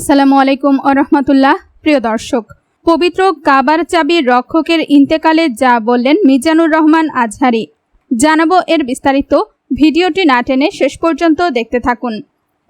আসসালামু আলাইকুম আরহামতুল্লাহ প্রিয় দর্শক, পবিত্র কাবার চাবির রক্ষকের ইন্তেকালে যা বললেন মিজানুর রহমান আজহারি, জানাব এর বিস্তারিত। ভিডিওটি না টেনে শেষ পর্যন্ত দেখতে থাকুন।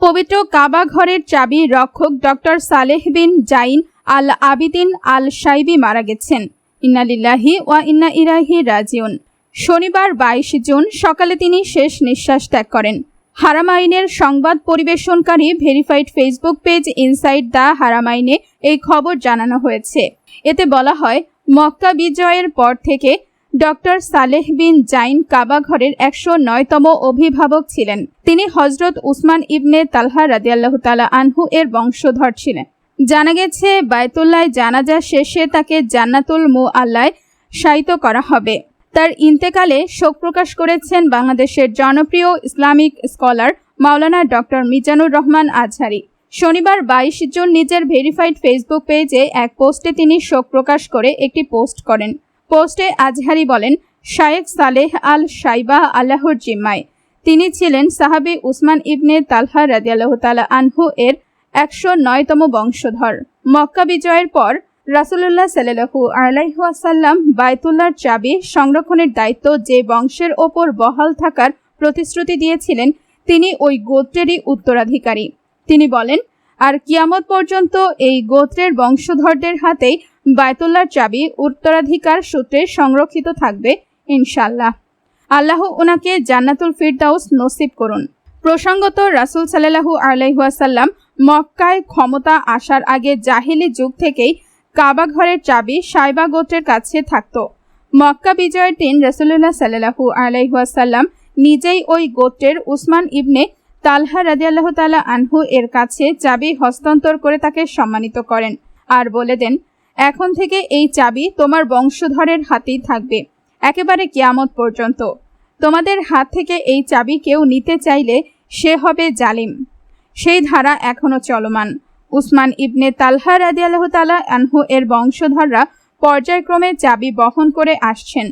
পবিত্র কাবা ঘরের চাবি রক্ষক doctor Saleh bin Zain al Abidin al Shaibi মারা গেছেন। ইন্নালিল্লাহি ওয়া ইন্না ইরাহি রাজিউন। শনিবার বাইশ জুন সকালে তিনি শেষ নিঃশ্বাস ত্যাগ করেন। হারামাইনের সংবাদ পরিবেশনকারী verified Facebook page inside the হারামাইনে এই খবর জানানো হয়েছে। এতে বলা হয়, মক্কা বিজয়ের পর থেকে ডক্টর সালেহ বিন জাইন কাবা ঘরের একশো নয়তম অভিভাবক ছিলেন। তিনি হজরত উসমান ইবনে তালহা রাদিয়াল্লাহু তালা আনহু এর বংশধর ছিলেন। জানা গেছে বায়তুল্লায় জানাজা শেষে তাকে জান্নাতুল মু আল্লায় শায়িত করা হবে। তার ইন্তেকালে শোক প্রকাশ করেছেন বাংলাদেশের জনপ্রিয় Islamic scholar Maulana doctor Mizanur Rahman Azhari. শনিবার বাইশ জুন নিজের ভেরিফাইড ফেসবুক পেজে এক পোস্টে তিনি শোক প্রকাশ করে একটি পোস্ট করেন। পোস্টে আজহারি বলেন, শায়েক সালেহ আল সাইবা আল্লাহর জিম্মায়। তিনি ছিলেন সাহাবি উসমান ইবনে তালহা রাদিয়াল্লাহু তালা আনহু এর একশো নয়তম বংশধর। মক্কা বিজয়ের পর রাসুলুল্লাহ সাল্লাহু আলাইহাসাল্লাম বায়তুল্লাহর চাবি সংরক্ষণের দায়িত্ব যে বংশের ওপর বহাল থাকার প্রতিশ্রুতি দিয়েছিলেন, তিনি ওই গোত্রেরই উত্তরাধিকারী। তিনি বলেন, আর কিয়ামত পর্যন্ত এই গোত্রের বংশধরদের হাতেই বায়তুল্লাহর চাবি উত্তরাধিকার সূত্রে সংরক্ষিত থাকবে ইনশাল্লাহ আল্লাহ ওনাকে জান্নাতুল ফিরদাউস নসিব করুন। প্রসঙ্গত রাসুল সাল্লাহু আলাইহাসাল্লাম মক্কায় ক্ষমতা আসার আগে জাহিলি যুগ থেকেই কাবা ঘরের চাবি সাইবা গোত্রের কাছে থাকত। মক্কা বিজয়ের দিন রসুল্লাহ সাল্লাহু আলাইহাসাল্লাম নিজেই ওই গোত্রের উসমান ইবনে তালহা রাদিয়াল্লাহ তালা আনহু এর কাছে চাবি হস্তান্তর করে তাকে সম্মানিত করেন আর বলে দেন, এখন থেকে এই চাবি তোমার বংশধরের হাতেই থাকবে, একেবারে কিয়ামত পর্যন্ত। তোমাদের হাত থেকে এই চাবি কেউ নিতে চাইলে সে হবে জালিম। সেই ধারা এখনও চলমান। উসমান ইবনে তালহা রাদিয়াল্লাহ তালা আনহু এর বংশধররা পর্যায়ক্রমে চাবি বহন করে আসছেন।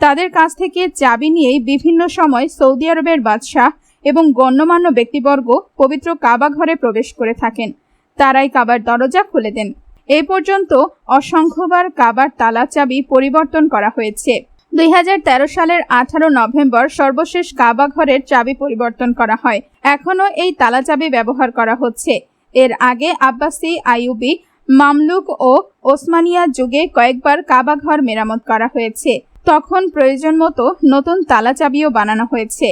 তাদের কাছ থেকে চাবি নিয়েই বিভিন্ন সময় সৌদি আরবের বাদশাহ এবং গণ্যমান্য ব্যক্তিবর্গ পবিত্র কাবা ঘরে প্রবেশ করে থাকেন। তারাই কাবার দরজা খুলে দেন। এ পর্যন্ত অসংখ্যবার কাবার তালা চাবি পরিবর্তন করা হয়েছে। দুই হাজার তেরো সালের আঠারো নভেম্বর সর্বশেষ কাবা ঘরের চাবি পরিবর্তন করা হয়। এখনও এই তালা চাবি ব্যবহার করা হচ্ছে। এর আগে আব্বাসি আইউবি মামলুক ও ওসমানিয়া যুগে কয়েকবার কাবাঘর মেরামত করা হয়েছে। তখন প্রয়োজন মতো নতুন তালা চাবিও বানানো হয়েছে।